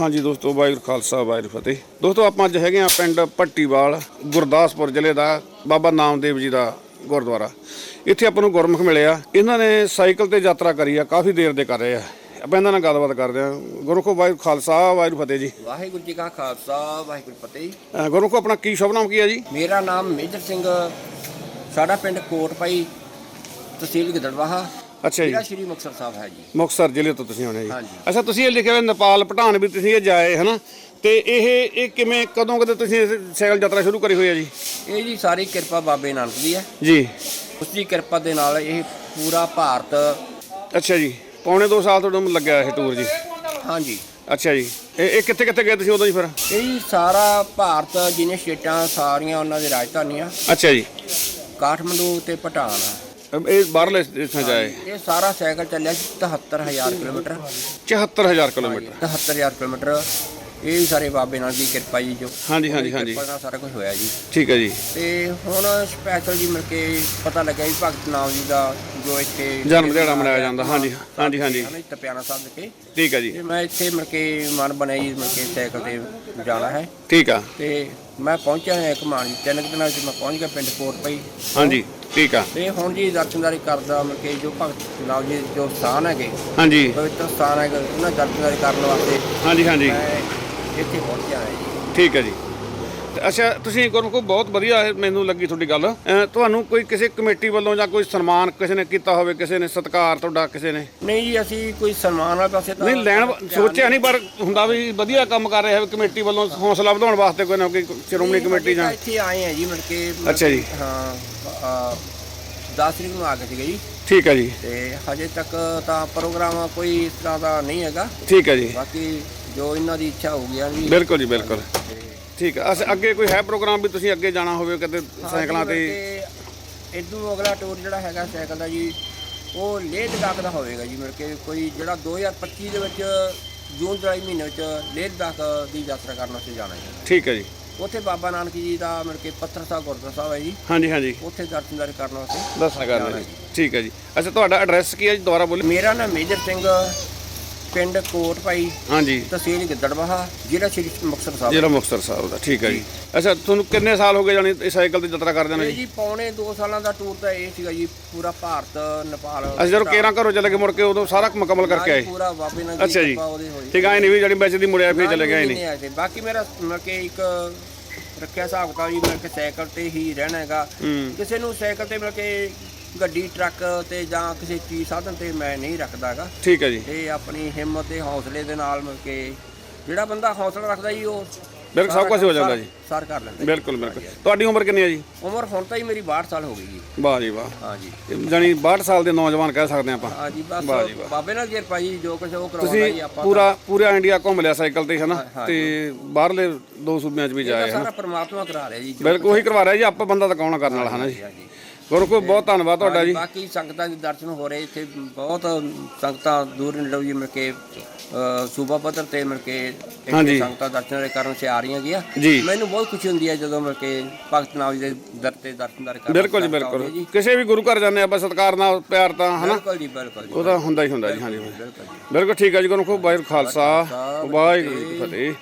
ਹਾਂਜੀ ਦੋਸਤੋ ਵਾਹਿਗੁਰੂ ਖਾਲਸਾ ਵਾਹਿਗੁਰੂ ਫਤਿਹ। ਦੋਸਤੋ ਆਪਾਂ ਅੱਜ ਹੈਗੇ ਆ ਪਿੰਡ ਪੱਟੀਵਾਲ ਗੁਰਦਾਸਪੁਰ ਜ਼ਿਲ੍ਹੇ ਦਾ ਬਾਬਾ ਨਾਮਦੇਵ ਜੀ ਦਾ ਗੁਰਦੁਆਰਾ। ਇੱਥੇ ਆਪਾਂ ਨੂੰ ਗੁਰਮੁਖ ਮਿਲਿਆ। ਇਹਨਾਂ ਨੇ ਸਾਈਕਲ ਤੇ ਯਾਤਰਾ ਕਰੀ ਆ ਕਾਫੀ ਦੇਰ ਦੇ ਕਰ ਰਹੇ ਆ। ਆਪਾਂ ਇਹਨਾਂ ਨਾਲ ਗੱਲਬਾਤ ਕਰਦੇ ਆ ਗੁਰਮੁਖੋ ਵਾਹਿਗੁਰੂ ਖਾਲਸਾ ਵਾਹਿਗੁਰੂ ਫਤਿਹ ਜੀ। ਵਾਹਿਗੁਰੂ ਜੀ ਕਾ ਖਾਲਸਾ ਵਾਹਿਗੁਰੂ ਫਤਿਹ। ਗੁਰਮੁਖੋ ਆਪਣਾ ਕੀ ਸ਼ੁਭ ਨਾਮ ਕੀ ਹੈ ਜੀ? ਮੇਰਾ ਨਾਮ ਮੇਜਰ ਸਿੰਘ ਸਾਡਾ ਪਿੰਡ ਕੋਟਪਾਈ ਤਹਿਸੀਲ ਗਿੱਦੜਵਾਹਾ। ਅੱਛਾ ਜੀ। ਸ਼੍ਰੀ ਮੁਕਤਸਰ ਸਾਹਿਬ ਹੈ ਜੀ। ਮੁਕਤਸਰ ਜ਼ਿਲ੍ਹੇ ਤੋਂ ਤੁਸੀਂ ਆਉਣੇ ਜੀ। ਹਾਂਜੀ। ਅੱਛਾ ਤੁਸੀਂ ਇਹ ਲਿਖਿਆ ਹੋਇਆ ਨੇਪਾਲ ਭੂਟਾਨ ਵੀ ਤੁਸੀਂ ਇਹ ਜਾਏ ਹਨਾ? ਤੇ ਇਹ ਇਹ ਕਿਵੇਂ ਕਦੋਂ ਕਦੇ ਤੁਸੀਂ ਸਾਈਕਲ ਯਾਤਰਾ ਸ਼ੁਰੂ ਕਰੀ ਹੋਈ ਹੈ ਜੀ? ਇਹ ਜੀ ਸਾਰੀ ਕਿਰਪਾ ਬਾਬੇ ਨਾਨਕ ਦੀ ਹੈ। ਜੀ। ਉਸ ਦੀ ਕਿਰਪਾ ਦੇ ਨਾਲ ਇਹ ਪੂਰਾ ਭਾਰਤ ਅੱਛਾ ਜੀ। ਪੌਣੇ 2 ਸਾਲ ਤੁਹਾਡਾ ਲੱਗਿਆ ਇਹ ਟੂਰ ਜੀ? ਹਾਂਜੀ। ਅੱਛਾ ਜੀ। ਇਹ ਇਹ ਕਿੱਥੇ ਕਿੱਥੇ ਗਏ ਤੁਸੀਂ ਉਦੋਂ ਜੀ ਫਿਰ? ਇਹ ਜੀ ਸਾਰਾ ਭਾਰਤ ਜਿਹਨੇ ਸਟੇਟਾਂ ਸਾਰੀਆਂ ਉਹਨਾਂ ਦੀ ਰਾਜਧਾਨੀਆਂ। ਅੱਛਾ ਜੀ। ਕਾਠਮੰਡੂ ਤੇ ਭੂਟਾਨ। ਆ। ਇਹ ਬਾਹਰਲੇ ਦੇਸ਼ਾਂ ਜਾਏ ਇਹ ਸਾਰਾ ਸਾਈਕਲ ਚੱਲਿਆ ਸੀ 73000 ਕਿਲੋਮੀਟਰ। 74000 ਕਿਲੋਮੀਟਰ। 73000 ਕਿਲੋਮੀਟਰ। ਇਹ ਵੀ ਸਾਰੇ ਬਾਬੇ ਨਾਨਕ ਦੀ ਕਿਰਪਾ ਜੀ ਜੋ। ਹਾਂਜੀ, ਹਾਂਜੀ, ਹਾਂਜੀ। ਕਿਰਪਾ ਨਾਲ ਸਾਰਾ ਕੁਝ ਹੋਇਆ ਜੀ। ਠੀਕ ਹੈ ਜੀ। ਤੇ ਹੁਣ ਸਪੈਸ਼ਲ ਜੀ ਮਿਲ ਕੇ ਪਤਾ ਲੱਗਿਆ ਵੀ ਭਗਤ ਨਾਮ ਜੀ ਦਾ ਜੋ ਇੱਥੇ ਜਨਮ ਦਿਹਾੜਾ ਮਨਾਇਆ ਜਾਂਦਾ। ਹਾਂਜੀ ਹਾਂਜੀ ਹਾਂਜੀ। ਤਪਿਆਣਾ ਸਾਹਿਬ ਵਿਖੇ। ਠੀਕ ਹੈ ਜੀ। ਤੇ ਮੈਂ ਇੱਥੇ ਮਿਲ ਕੇ ਮਨ ਬਣਿਆ ਜੀ ਮਿਲ ਕੇ ਸਾਈਕਲ ਤੇ ਜਾਣਾ ਹੈ। ਠੀਕ ਆ। ਤੇ ਮੈਂ ਪਹੁੰਚਿਆ ਇੱਕ ਮਾਨ ਜੀ ਤਿੰਨ ਦਿਨਾਂ ਵਿੱਚ ਮੈਂ ਪਹੁੰਚ ਗਿਆ ਪਿੰਡ ਕੋਟ ਪਈ ਹਾਂਜੀ। ਠੀਕ ਆ। ਤੇ ਹੁਣ ਜੀ ਦਰਸ਼ਨਦਾਰੀ ਕਰਦਾ ਮਿਲ ਕੇ ਜੋ ਭਗਤ ਨਾਮ ਜੀ ਜੋ ਸਥਾਨ ਹੈਗੇ ਹਾਂਜੀ। ਪਵਿੱਤਰ ਸਥਾਨ ਹੈਗੇ ਉਹਨਾਂ ਦਰਸ਼ਨਦਾਰੀ ਕਰਨ ਵਾਸਤੇ ਹਾਂਜੀ ਹਾਂਜੀ। ਮੈਂ ਇੱਥੇ ਪਹੁੰਚਿਆ ਹਾਂ ਜੀ। ਠੀਕ ਹੈ ਜੀ। ਅੱਛਾ ਤੁਸੀਂ ਗੁਰਮੁਖੋ ਬਹੁਤ ਵਧੀਆ ਮੈਨੂੰ ਲੱਗੀ ਤੁਹਾਡੀ ਗੱਲ। ਤੁਹਾਨੂੰ ਕੋਈ ਕਿਸੇ ਕਮੇਟੀ ਵੱਲੋਂ ਜਾਂ ਕੋਈ ਸਨਮਾਨ ਕਿਸੇ ਨੇ ਕੀਤਾ ਹੋਵੇ ਕਿਸੇ ਨੇ ਸਤਿਕਾਰ ਤੁਹਾਡਾ ਕਿਸੇ ਨੇ? ਨਹੀਂ ਜੀ ਅਸੀਂ ਕੋਈ ਸਨਮਾਨ ਵਾਲੇ ਪਾਸੇ ਤਾਂ ਨਹੀਂ ਲੈਣ ਸੋਚਿਆ ਨਹੀਂ। ਪਰ ਹੁੰਦਾ ਵੀ ਵਧੀਆ ਕੰਮ ਕਰ ਰਿਹਾ ਹੈ ਕਮੇਟੀ ਵੱਲੋਂ ਹੌਸਲਾ ਵਧਾਉਣ ਵਾਸਤੇ ਕੋਈ ਨਾ ਕੋਈ ਸ਼੍ਰੋਮਣੀ ਕਮੇਟੀ ਜਾਂ ਇੱਥੇ ਆਏ ਆ ਜੀ ਮਿਲ ਕੇ ਅੱਛਾ ਜੀ। ਕੇ, ਹਾਂ 10 ਤਰੀਕ ਨੂੰ ਆ ਗਏ ਸੀਗੇ ਜੀ। ਠੀਕ ਹੈ ਜੀ। ਤੇ ਹਜੇ ਤੱਕ ਤਾਂ ਪ੍ਰੋਗਰਾਮ ਕੋਈ ਇਸ ਤਰ੍ਹਾਂ ਦਾ ਨਹੀਂ ਹੈਗਾ। ਠੀਕ ਹੈ ਜੀ। ਬਾਕੀ ਜੋ ਇਹਨਾਂ ਦੀ ਇੱਛਾ ਹੋ ਗਿਆ ਜੀ ਬਿਲਕੁਲ ਜੀ ਬਿਲਕੁਲ। ਠੀਕ ਹੈ ਅੱਛਾ ਅੱਗੇ ਕੋਈ ਹੈ ਪ੍ਰੋਗਰਾਮ ਵੀ ਤੁਸੀਂ ਅੱਗੇ ਜਾਣਾ ਹੋਵੇ ਕਿਤੇ ਸਾਈਕਲਾਂ ਤੇ? ਇਦੋਂ ਅਗਲਾ ਟੂਰ ਜਿਹੜਾ ਹੈਗਾ ਸਾਈਕਲ ਦਾ ਜੀ ਉਹ ਲੇਹ ਲਦਾਖ ਦਾ ਹੋਵੇਗਾ ਜੀ ਮਿਲ ਕੇ। ਕੋਈ ਜਿਹੜਾ 2025 ਦੇ ਵਿੱਚ ਜੂਨ ਜੁਲਾਈ ਮਹੀਨੇ ਵਿੱਚ ਲੇਹ ਲਦਾਖ ਦੀ ਯਾਤਰਾ ਕਰਨ ਵਾਸਤੇ ਜਾਣਾ ਜੀ। ਠੀਕ ਹੈ ਜੀ। ਉੱਥੇ ਬਾਬਾ ਨਾਨਕ ਜੀ ਦਾ ਮਿਲ ਕੇ ਪੱਥਰ ਸਾਹਿਬ ਗੁਰਦੁਆਰਾ ਸਾਹਿਬ ਹੈ ਜੀ। ਹਾਂਜੀ ਹਾਂਜੀ। ਉੱਥੇ ਦਰਸ਼ਨਦਾਰੀ ਕਰਨ ਵਾਸਤੇ ਦੱਸਣਾ ਕਰਨਾ ਜੀ। ਠੀਕ ਹੈ ਜੀ। ਅੱਛਾ ਤੁਹਾਡਾ ਐਡਰੈਸ ਕੀ ਹੈ ਜੀ? ਦੁਬਾਰਾ ਬੋਲੀ ਮੇਰਾ ਨਾਮ ਮੇਜਰ ਸਿੰਘ ਪਿੰਡ ਕੋਟ ਭਾਈ ਹਾਂਜੀ। ਤਹਿਸੀਲ ਗਿੱਦੜਬਾਹਾ ਜ਼ਿਲ੍ਹਾ ਸ਼੍ਰੀ ਮੁਕਤਸਰ ਸਾਹਿਬ। ਜ਼ਿਲ੍ਹਾ ਮੁਕਤਸਰ ਸਾਹਿਬ ਦਾ ਠੀਕ ਹੈ ਜੀ। ਅੱਛਾ ਤੁਹਾਨੂੰ ਕਿੰਨੇ ਸਾਲ ਹੋ ਗਏ ਜਾਣੀ ਇਹ ਸਾਈਕਲ ਤੇ ਯਾਤਰਾ ਕਰਦੇ ਨੇ ਇਹ ਜੀ? ਜੀ ਪੌਣੇ 2 ਸਾਲਾਂ ਦਾ ਟੂਰ ਤਾਂ ਇਹ ਸੀਗਾ ਜੀ ਪੂਰਾ ਭਾਰਤ ਨੇਪਾਲ ਅਸੀਂ ਜਦੋਂ ਕੇਰਾਂ ਘਰੋਂ ਚਲੇ ਗਏ ਮੁੜ ਕੇ ਉਦੋਂ ਸਾਰਾ ਮੁਕੰਮਲ ਕਰਕੇ ਆਏ। ਪੂਰਾ ਬਾਬੇ ਨਾਲ ਅੱਛਾ ਜੀ। ਠੀਕ ਆ ਇਹ ਨਹੀਂ ਵੀ ਜਿਹੜੀ ਵਿੱਚ ਦੀ ਮੁੜਿਆ ਫਿਰ ਚਲੇ ਗਏ ਨਹੀਂ। ਆਏ ਬਾਕੀ ਮੇਰਾ ਕਿ ਇੱਕ ਰੱਖਿਆ ਹਿਸਾਬ ਕਿਤਾਬ ਜੀ ਮੈਂ ਕਿ ਸਾਈਕਲ ਤੇ ਹੀ ਰਹਿਣਾ ਹੈਗਾ। ਕਿਸੇ ਨੂੰ ਸਾਈਕਲ ਤੇ ਮਤਲਬ ਕਿ ਗੱਡੀ ਟਰੱਕ ਤੇ ਜਾਂ ਕਿਸੇ ਚੀਜ਼ ਸਾਧਨ ਤੇ ਮੈਂ ਨਹੀਂ ਰੱਖਦਾਗਾ। ਠੀਕ ਹੈ ਜੀ। ਤੇ ਆਪਣੀ ਹਿੰਮਤ ਤੇ ਹੌਸਲੇ ਦੇ ਨਾਲ ਮਿਲ ਕੇ ਜਿਹੜਾ ਬੰਦਾ ਹੌਸਲਾ ਰੱਖਦਾ ਜੀ ਉਹ ਬਿਲਕੁਲ ਸਭ ਕੁਝ ਹੋ ਜਾਂਦਾ ਜੀ। ਸਾਰ ਕਰ ਲੈਂਦਾ। ਬਿਲਕੁਲ ਬਿਲਕੁਲ। ਤੁਹਾਡੀ ਉਮਰ ਕਿੰਨੀ ਹੈ ਜੀ? ਉਮਰ ਹੁਣ ਤਾਂ ਹੀ ਮੇਰੀ 62 ਸਾਲ ਹੋ ਗਈ ਜੀ। ਵਾਹ ਜੀ ਵਾਹ। ਹਾਂ ਜੀ ਜਾਣੀ 62 ਸਾਲ ਦੇ ਨੌਜਵਾਨ ਕਹਿ ਸਕਦੇ ਆਪਾਂ। ਹਾਂ ਜੀ ਬਸ। ਬਾਬੇ ਨਾਲ ਕਿਰਪਾ ਜੀ ਜੋ ਕੁਝ ਉਹ ਕਰਵਾਉਂਦਾ ਜੀ ਤੁਸੀਂ ਆਪਾਂ ਪੂਰਾ ਪੂਰਾ ਇੰਡੀਆ ਘੁੰਮ ਲਿਆ ਸਾਈਕਲ ਤੇ ਹਨਾ ਤੇ ਬਾਹਰਲੇ ਦੋ ਸੂਬਿਆਂ 'ਚ ਵੀ ਜਾਏ ਹਨਾ ਸਾਰਾ ਪਰਮਾਤਮਾ ਕਰਾ ਰਿਹਾ ਜੀ ਬਿਲਕੁਲ ਉਹੀ ਕਰਵਾ ਰਿਹਾ ਜੀ ਆਪਾਂ ਬੰਦਾ ਤਾਂ ਕੌਣ ਕਰਨ ਵਾਲਾ ਹਨਾ ਜੀ? ਗੁਰੂ ਕੋ ਬਹੁਤ ਧੰਨਵਾਦ ਤੁਹਾਡਾ ਜੀ। ਬਾਕੀ ਸੰਗਤਾਂ ਦੇ ਦਰਸ਼ਨ ਹੋ ਰਹੇ ਇੱਥੇ ਬਹੁਤ ਸੰਗਤਾਂ ਦੂਰ ਨੇੜੇ ਜੀ ਮਿਲ ਕੇ ਅ, ਸੂਬਾ ਪੱਧਰ ਤੇ ਮਿਲ ਕੇ ਇੱਥੇ। ਸੰਗਤਾਂ ਦਰਸ਼ਨ ਦੇ ਕਰਨ ਸੇ ਆ ਰਹੀਆਂ ਗਿਆ। ਮੈਨੂੰ ਬਹੁਤ ਖੁਸ਼ੀ ਹੁੰਦੀ ਹੈ ਜਦੋਂ ਮਿਲ ਕੇ ਭਗਤ ਨਾਮ ਦੇ ਦਰ ਤੇ ਦਰਸ਼ਨਦਾਰ ਕਰਨ ਬਿਲਕੁਲ ਜੀ ਬਿਲਕੁਲ। ਕਿਸੇ ਵੀ ਗੁਰੂ ਘਰ ਜਾਂਦੇ ਆਪਾਂ ਸਤਿਕਾਰ ਨਾਲ ਪਿਆਰ ਤਾਂ ਹਨਾ? ਬਿਲਕੁਲ ਜੀ ਬਿਲਕੁਲ ਉਹ ਤਾਂ ਹੁੰਦਾ ਹੀ ਹੁੰਦਾ ਜੀ ਹਾਂਜੀ। ਬਿਲਕੁਲ ਠੀਕ ਹੈ ਜੀ ਗੁਰੂ ਕੋ ਵਾਹਿਗੁਰੂ ਖਾਲਸਾ ਵਾਹਿਗੁਰੂ ਫਤਿਹ।